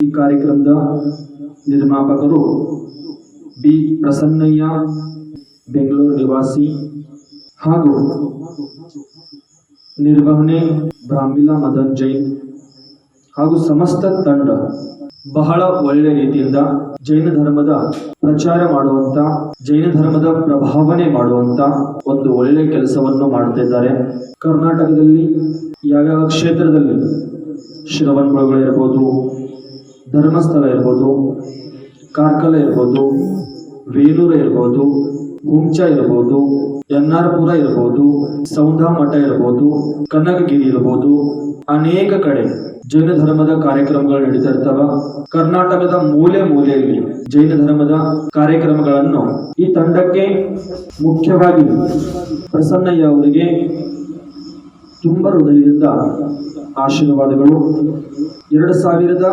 ಈ ಕಾರ್ಯಕ್ರಮದ ನಿರ್ಮಾಪಕರು ಬಿ ಪ್ರಸನ್ನಯ್ಯ, ಬೆಂಗಳೂರು ನಿವಾಸಿ ಹಾಗೂ ನಿರ್ವಹಣೆ ಬ್ರಾಹ್ಮಿಲಾ ಮದನ್ ಜೈನ್ ಹಾಗೂ ಸಮಸ್ತ ತಂಡ ಬಹಳ ಒಳ್ಳೆಯ ರೀತಿಯಿಂದ ಜೈನ ಧರ್ಮದ ಪ್ರಚಾರ ಮಾಡುವಂತ, ಜೈನ ಧರ್ಮದ ಪ್ರಭಾವನೆ ಮಾಡುವಂತ ಒಂದು ಒಳ್ಳೆಯ ಕೆಲಸವನ್ನು ಮಾಡುತ್ತಿದ್ದಾರೆ. ಕರ್ನಾಟಕದಲ್ಲಿ ಯಾವ್ಯಾವ ಕ್ಷೇತ್ರದಲ್ಲಿ ಶ್ರವಣಬೆಳಗೊಳ ಇರ್ಬೋದು ಧರ್ಮಸ್ಥಳ ಇರ್ಬೋದು, ಕಾರ್ಕಳ ಇರ್ಬೋದು ವೇಲೂರ ಇರ್ಬೋದು ಗುಂಚ ಇರ್ಬೋದು ಎನ್ ಆರ್ ಪುರ ಇರ್ಬೋದು ಸೌಂಧಾ ಮಠ ಇರ್ಬೋದು, ಕನಕಗಿರಿ ಇರ್ಬೋದು, ಅನೇಕ ಕಡೆ ಜೈನ ಧರ್ಮದ ಕಾರ್ಯಕ್ರಮಗಳು ನಡೀತಾ ಇರ್ತಾವ. ಕರ್ನಾಟಕದ ಮೂಲೆ ಮೂಲೆಯಲ್ಲಿ ಜೈನ ಧರ್ಮದ ಕಾರ್ಯಕ್ರಮಗಳನ್ನು ಈ ತಂಡಕ್ಕೆ ಮುಖ್ಯವಾಗಿ ಪ್ರಸನ್ನಯ್ಯ ಅವರಿಗೆ ತುಂಬ ಹೃದಯದಿಂದ ಆಶೀರ್ವಾದಗಳು. ಎರಡು ಸಾವಿರದ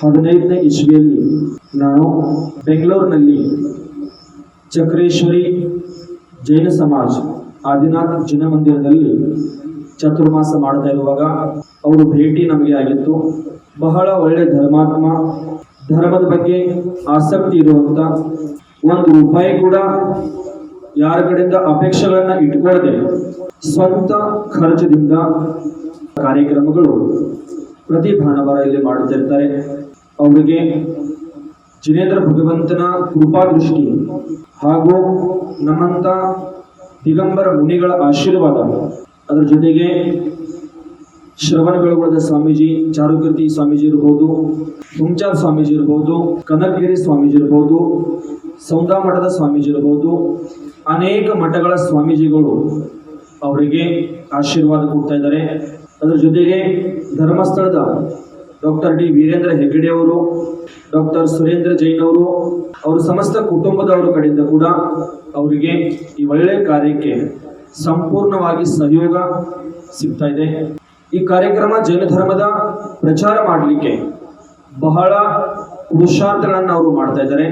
ಹದಿನೈದನೇ ಇಸ್ವಿಯಲ್ಲಿ ನಾನು ಬೆಂಗಳೂರಿನಲ್ಲಿ ಚಕ್ರೇಶ್ವರಿ ಜೈನ ಸಮಾಜ ಆದಿನಾಥ್ ಜಿನ ಮಂದಿರದಲ್ಲಿ ಚತುರ್ಮಾಸ ಮಾಡ್ತಾ ಇರುವಾಗ ಅವರು ಭೇಟಿ ನಮಗೆ ಆಗಿತ್ತು. ಬಹಳ ಒಳ್ಳೆ ಧರ್ಮಾತ್ಮ, ಧರ್ಮದ ಬಗ್ಗೆ ಆಸಕ್ತಿ ಇರುವಂಥ ಒಂದು ರೂಪಾಯಿ ಕೂಡ ಯಾರ ಕಡೆಯಿಂದ ಅಪೇಕ್ಷೆಗಳನ್ನು ಇಟ್ಕೊಳ್ಳದೆ ಸ್ವಂತ ಖರ್ಚದಿಂದ ಕಾರ್ಯಕ್ರಮಗಳು ಪ್ರತಿ ಭಾನುವಾರ ಇಲ್ಲಿ ಮಾಡುತ್ತಿರ್ತಾರೆ. ಅವರಿಗೆ ಜಿನೇಂದ್ರ ಭಗವಂತನ ಕೃಪಾದೃಷ್ಟಿ ಹಾಗೂ ನಮ್ಮಂತ ದಿಗಂಬರ ಮುನಿಗಳ ಆಶೀರ್ವಾದ. ಅದರ ಜೊತೆಗೆ ಶ್ರವಣ ಬೆಳಗೊಳದ ಸ್ವಾಮೀಜಿ, ಚಾರುಕೀರ್ತಿ ಸ್ವಾಮೀಜಿ ಇರ್ಬೋದು ಹುಂಚಾದ ಸ್ವಾಮೀಜಿ ಇರ್ಬೋದು, ಕನಕಗಿರಿ ಸ್ವಾಮೀಜಿ ಇರ್ಬೋದು, ಸೌಂದಾ ಮಠದ ಸ್ವಾಮೀಜಿ ಇರ್ಬೋದು, ಅನೇಕ ಮಠಗಳ ಸ್ವಾಮೀಜಿಗಳು ಅವರಿಗೆ ಆಶೀರ್ವಾದ ಕೊಡ್ತಾ ಇದ್ದಾರೆ. ಅದರ ಜೊತೆಗೆ ಧರ್ಮಸ್ಥಳದ ಡಾಕ್ಟರ್ ಡಿ ವೀರೇಂದ್ರ ಹೆಗ್ಗಡೆ ಅವರು, ಡಾಕ್ಟರ್ ಸುರೇಂದ್ರ ಜೈನ್ ಅವರು, ಅವರ ಸಮಸ್ತ ಕುಟುಂಬದವರ ಕಡೆಯಿಂದ ಕೂಡ ಅವರಿಗೆ ಈ ಒಳ್ಳೆಯ ಕಾರ್ಯಕ್ಕೆ ಸಂಪೂರ್ಣವಾಗಿ ಸಹಯೋಗ ಸಿಗ್ತಾ ಇದೆ. ಈ ಕಾರ್ಯಕ್ರಮ ಜೈನ ಧರ್ಮದ ಪ್ರಚಾರ ಮಾಡಲಿಕ್ಕೆ ಬಹಳ ಪುರುಷಾರ್ಥಗಳನ್ನು ಅವರು ಮಾಡ್ತಾ ಇದ್ದಾರೆ.